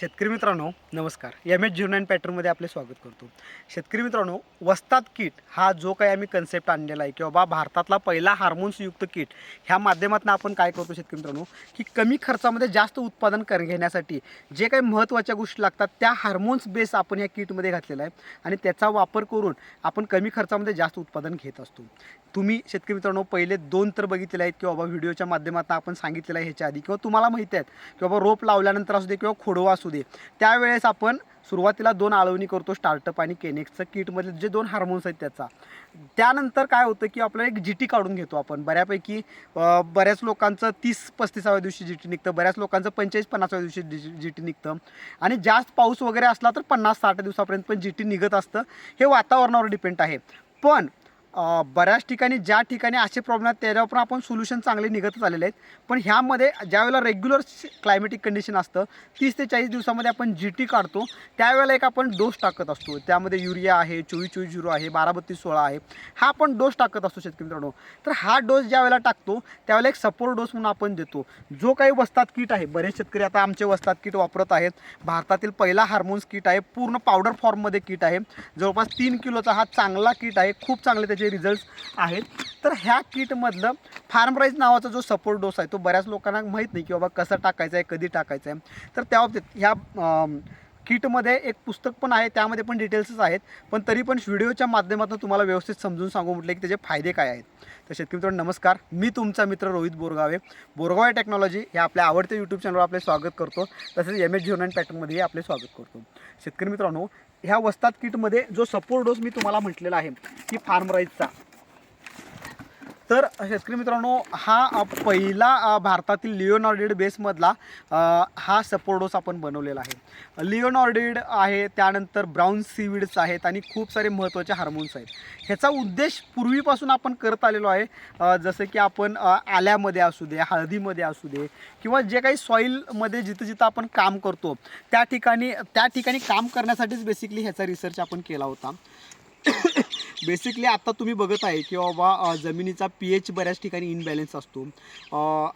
शेतकरी मित्रांनो नमस्कार. एम एच झिरो नाईन पॅटर्नमध्ये आपले स्वागत करतो. शेतकरी मित्रांनो वस्तात किट हा जो काही आम्ही कन्सेप्ट आणलेला आहे की बाबा भारतातला पहिला हार्मोन्सयुक्त किट ह्या माध्यमातून आपण काय करतो शेतकरी मित्रांनो की कमी खर्चामध्ये जास्त उत्पादन कर घेण्यासाठी जे काही महत्त्वाच्या गोष्टी लागतात त्या हार्मोन्स बेस आपण या किटमध्ये घातलेला आहे. आणि त्याचा वापर करून आपण कमी खर्चामध्ये जास्त उत्पादन घेत असतो. तुम्ही शेतकरी मित्रांनो पहिले दोन तर बघितलेले आहेत की बाबा व्हिडिओच्या माध्यमातून आपण सांगितलेलं आहे ह्याच्या आधी. किंवा तुम्हाला माहिती आहेत की बाबा रोप लावल्यानंतर असू दे किंवा खोडवा असू दे. त्यावेळेस आपण सुरुवातीला दोन आळवणी करतो स्टार्टअप आणि केनेक्सचं किटमधले जे दोन हार्मोन्स आहेत त्याचा. त्यानंतर काय होतं की आपल्याला एक जी टी काढून घेतो आपण. बऱ्यापैकी बऱ्याच लोकांचं तीस पस्तीसाव्या दिवशी जी टी निघतं बऱ्याच लोकांचं पंचेचाळीस पन्नासाव्या दिवशी जी टी निघतं. आणि जास्त पाऊस वगैरे असला तर पन्नास साठ दिवसापर्यंत पण जी टी निघत असतं. हे वातावरणावर डिपेंड आहे. पण बऱ्याच ठिकाणी ज्या ठिकाणी असे प्रॉब्लेम आहेत त्याच्यावर पण आपण सोल्युशन चांगले निघतच आलेले आहेत. पण ह्यामध्ये ज्यावेळेला रेग्युलर क्लायमेटिक कंडिशन असतं तीस ते चाळीस दिवसामध्ये आपण जी टी काढतो त्यावेळेला एक आपण डोस टाकत असतो. त्यामध्ये युरिया आहे चोवीस चोवीस झिरो आहे बारा बत्तीस सोळा आहे. हा आपण डोस टाकत असतो शेतकरी मित्रांनो. तर हा डोस ज्या वेळेला टाकतो त्यावेळेला एक सपोर्ट डोस म्हणून आपण देतो. जो काही वस्तात किट आहे बरेच शेतकरी आता आमचे वस्तात किट वापरत आहेत. भारतातील पहिला हार्मोन्स किट आहे पूर्ण पावडर फॉर्ममध्ये किट आहे. जवळपास तीन किलोचा हा चांगला किट आहे खूप चांगले त्याचे रिझल्ट आहेत. तर ह्या किटमधलं फार्मराईज नावाचा जो सपोर्ट डोस आहे तो बऱ्याच लोकांना माहीत नाही की बाबा कसं टाकायचं आहे कधी टाकायचं आहे. तर त्या बाबतीत ह्या किटमध्ये एक पुस्तक पण आहे त्यामध्ये पण डिटेल्सच आहेत. पण तरी पण व्हिडिओच्या माध्यमातून तुम्हाला व्यवस्थित समजून सांगू म्हटलं की त्याचे फायदे काय आहेत. तर शेतकरी मित्रांनो नमस्कार. मी तुमचा मित्र रोहित बोरगावे. बोरगावे टेक्नॉलॉजी हे आपल्या आवडत्या यूट्यूब चॅनलवर आपले स्वागत करतो. तसेच एम एच झिरो नाईन पॅटर्नमध्येही आपले स्वागत करतो. शेतकरी मित्रांनो ह्या वस्तात किटमध्ये जो सपोर्ट डोस मी तुम्हाला म्हटलेला आहे की फार्मराईजचा तर शेतकरी मित्रांनो हा पहिला भारतातील लिओनॉर्डेड बेसमधला हा सपोर्डोस आपण बनवलेला आहे. लिओनॉर्डेड आहे त्यानंतर ब्राऊन सीविड्स आहेत आणि खूप सारे महत्त्वाचे हार्मोन्स आहेत. ह्याचा उद्देश पूर्वीपासून आपण करत आलेलो आहे जसं की आपण आल्यामध्ये असू दे हळदीमध्ये असू दे किंवा जे काही सॉईलमध्ये जिथं जिथं आपण काम करतो त्या ठिकाणी त्या ठिकाणी काम करण्यासाठीच बेसिकली ह्याचा रिसर्च आपण केला होता. बेसिकली आता तुम्ही बघत आहे की बाबा जमिनीचा पी एच बऱ्याच ठिकाणी इनबॅलेन्स असतो.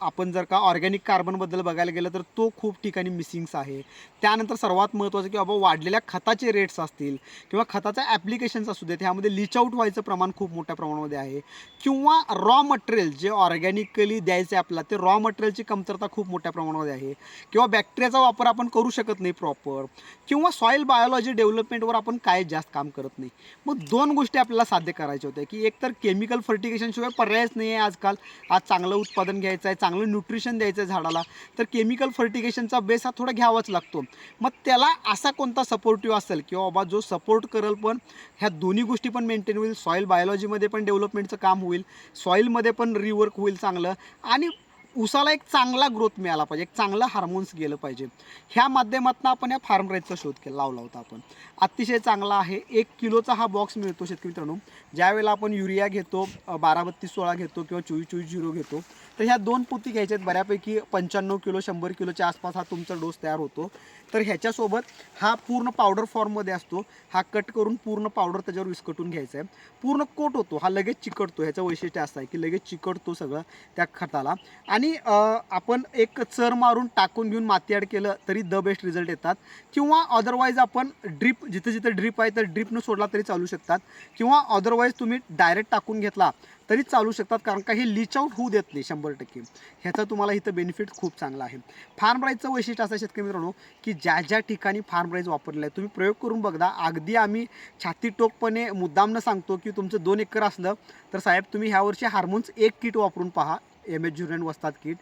आपण जर का ऑर्गॅनिक कार्बनबद्दल बघायला गेलं तर तो खूप ठिकाणी मिसिंग्स आहे. त्यानंतर सर्वात महत्त्वाचं की बाबा वाढलेल्या खताचे रेट्स असतील किंवा खताचा ॲप्लिकेशन्स असू देत ह्यामध्ये लिच आउट व्हायचं प्रमाण खूप मोठ्या प्रमाणामध्ये आहे. किंवा रॉ मटेरियल जे ऑर्गॅनिकली द्यायचं आपला ते रॉ मटेरियलची कमतरता खूप मोठ्या प्रमाणामध्ये आहे. किंवा बॅक्टेरियाचा वापर आपण करू शकत नाही प्रॉपर किंवा सॉईल बायोलॉजी डेव्हलपमेंटवर आपण काय जास्त काम करत नाही. मग दोन गोष्टी आपल्या आपल्याला साध्य करायचे होते की एकतर केमिकल फर्टिगेशनशिवाय पर्यायच नाही आहे आजकाल. आज चांगलं उत्पादन घ्यायचं आहे चांगलं न्यूट्रिशन द्यायचं आहे झाडाला. तर केमिकल फर्टिगेशनचा बेस हा थोडा घ्यावाच लागतो. मग त्याला असा कोणता सपोर्टिव्ह असेल किंवा बाबा जो सपोर्ट करेल पण ह्या दोन्ही गोष्टी पण मेंटेन होईल सॉईल बायोलॉजीमध्ये पण डेव्हलपमेंटचं काम होईल सॉईलमध्ये पण रिवर्क होईल चांगलं. आणि उसाला एक चांगला ग्रोथ मिळाला पाहिजे एक चांगलं हार्मोन्स गेलं पाहिजे. ह्या माध्यमातून आपण या फार्म राईजचा शोध केला लावला होता आपण. अतिशय चांगला आहे. एक किलोचा हा बॉक्स मिळतो शेतकरी मित्रांनो. ज्यावेळेला आपण युरिया घेतो बारा बत्तीस सोळा घेतो किंवा चोवीस चोवीस झिरो घेतो तर ह्या दोन पोती घ्यायच्या आहेत बऱ्यापैकी पंच्याण्णव किलो शंभर किलोच्या आसपास हा तुमचा डोस तयार होतो. तर ह्याच्यासोबत हा पूर्ण पावडर फॉर्ममध्ये असतो. हा कट करून पूर्ण पावडर त्याच्यावर विस्कटून घ्यायचा आहे पूर्ण कोट होतो. हा लगेच चिकटतो. ह्याचं वैशिष्ट्य असं आहे की लगेच चिकटतो सगळं त्या खताला. आणि आपण एक चर मारून टाकून घेऊन माती ॲड केलं तरी द बेस्ट रिझल्ट येतात. किंवा अदरवाईज आपण ड्रीप जिथे जिथे ड्रीप आहे तर ड्रीपनं सोडला तरी चालू शकतात. किंवा अदरवाईज तुम्ही डायरेक्ट टाकून घेतला तरी चालू शकतात कारण का हे लीच आउट होऊ देत नाही शंभर टक्के. ह्याचा तुम्हाला इथं बेनिफिट खूप चांगला आहे. फार्म राईजचं वैशिष्ट्य असं शेतकरी मित्रांनो की ज्या ज्या ठिकाणी फार्म राईज वापरलेलं आहे तुम्ही प्रयोग करून बघा. अगदी आम्ही छाती टोकपणे मुद्दामनं सांगतो की तुमचं दोन एकर असलं तर साहेब तुम्ही ह्या वर्षी हार्मोन्स एक किट वापरून पहा. एम एच झुरेन वस्तात किट.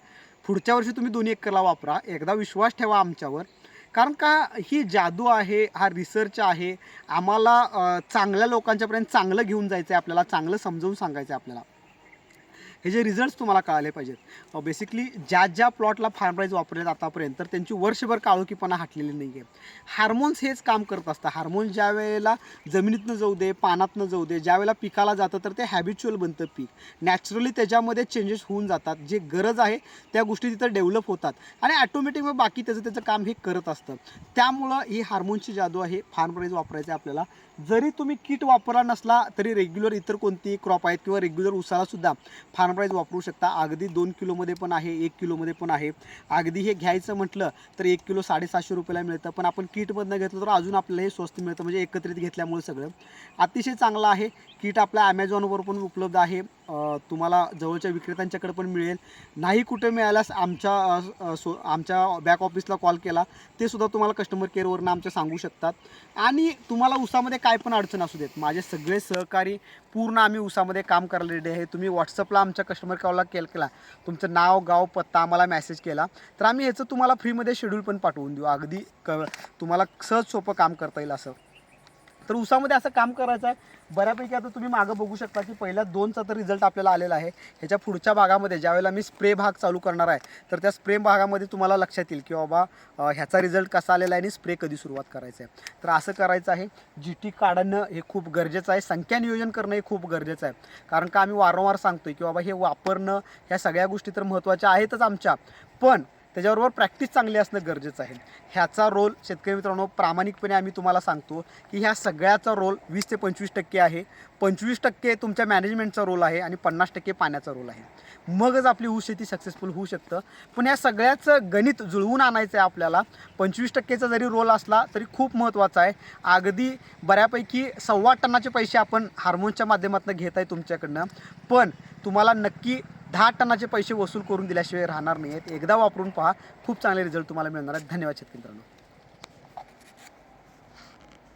पुढच्या वर्षी तुम्ही दोन्ही एकरला वापरा. एकदा विश्वास ठेवा आमच्यावर. कारण का ही जादू आहे हा रिसर्च आहे आम्हाला चांगल्या लोकांच्यापर्यंत चांगलं घेऊन जायचं आहे आपल्याला चांगलं समजावून सांगायचं आहे आपल्याला. हे जे रिझल्ट्स तुम्हाला कळाले पाहिजेत. बेसिकली ज्या ज्या प्लॉटला फार्म प्राईज वापरलेत आतापर्यंत तर त्यांची वर्षभर काळोखीपणा हटलेली नाही आहे हार्मोन्स हेच काम करत असतं हार्मोन्स ज्या वेळेला जमिनीतनं जाऊ दे पानातनं जाऊ दे ज्या वेळेला पिकाला जातं तर ते हॅबिच्युअल बनतं पीक. नॅचरली त्याच्यामध्ये चेंजेस होऊन जातात. जे गरज आहे त्या गोष्टी तिथं डेव्हलप होतात. आणि ॲटोमॅटिक मग बाकी त्याचं त्याचं काम हे करत असतं. त्यामुळं ही हार्मोनची जादू आहे. फार्म प्राईज वापरायचं आहे आपल्याला. जरी तुम्ही किट वापरला नसला तरी रेग्युलर इतर कोणती क्रॉप आहेत किंवा रेग्युलर उसाला सुद्धा फार्म प्राईज वापरू शकता. अगदी दोन किलोमध्ये पण आहे एक किलोमध्ये पण आहे. अगदी हे घ्यायचं म्हटलं तर एक किलो साडेसातशे रुपयाला मिळतं. पण आपण किटमधनं घेतलं तर अजून आपल्याला हे स्वस्त मिळतं म्हणजे एकत्रित घेतल्यामुळे सगळं. अतिशय चांगलं आहे. किट आपल्या ॲमेझॉनवर पण उपलब्ध आहे. तुम्हाला जवळच्या विक्रेत्यांच्याकडे पण मिळेल. नाही कुठे मिळाल्यास आमच्या सो आमच्या बॅक ऑफिसला कॉल केला. ते सुद्धा तुम्हाला कस्टमर केअरवरनं आमच्या सांगू शकतात. आणि तुम्हाला उसामध्ये काय पण अडचण असू देत. माझे सगळे सहकारी पूर्ण आम्ही उसामध्ये काम करायला रेडी आहे. तुम्ही व्हॉट्सअपला आमच्या कस्टमर कॉलला केल केला. तुमचं नाव गाव पत्ता आम्हाला मेसेज केला. तर आम्ही ह्याचं तुम्हाला फ्रीमध्ये शेड्यूल पण पाठवून देऊ. अगदी क तुम्हाला सहज सोपं काम करता येईल असं. तर उसामध्ये असं काम करायचं आहे. बऱ्यापैकी आता तुम्ही मागं बघू शकता की पहिल्या दोनचा तर रिझल्ट आपल्याला आलेला आहे. ह्याच्या पुढच्या भागामध्ये ज्यावेळेला मी स्प्रे भाग चालू करणार आहे तर त्या स्प्रे भागामध्ये तुम्हाला लक्षात येईल की बाबा ह्याचा रिझल्ट कसा आलेला आहे आणि स्प्रे कधी सुरुवात करायचं आहे तर असं करायचं आहे जी टी काढणं हे खूप गरजेचं आहे. संख्या नियोजन करणं हे खूप गरजेचं आहे. कारण का आम्ही वारंवार सांगतोय की बाबा हे वापरणं ह्या सगळ्या गोष्टी तर महत्त्वाच्या आहेतच आमच्या. पण त्याच्याबरोबर प्रॅक्टिस चांगली असणं गरजेचं आहे. ह्याचा रोल शेतकरी मित्रांनो प्रामाणिकपणे आम्ही तुम्हाला सांगतो की ह्या सगळ्याचा रोल वीस ते पंचवीस टक्के आहे. पंचवीस टक्के तुमच्या मॅनेजमेंटचा रोल आहे आणि पन्नास टक्के पाण्याचा रोल आहे. मगच आपली ऊस शेती सक्सेसफुल होऊ शकतं. पण या सगळ्याचं गणित जुळवून आणायचं आहे आपल्याला. पंचवीस टक्केचा जरी रोल असला तरी खूप महत्त्वाचा आहे. अगदी बऱ्यापैकी सव्वा टनाचे पैसे आपण हार्मोनच्या माध्यमातून घेत आहे तुमच्याकडनं. पण तुम्हाला नक्की दहा टनाचे पैसे वसूल करून दिल्याशिवाय राहणार नाही आहेत एकदा वापरून पहा खूप चांगले रिझल्ट तुम्हाला मिळणार आहेत. धन्यवाद शेतकरी मित्रांनो.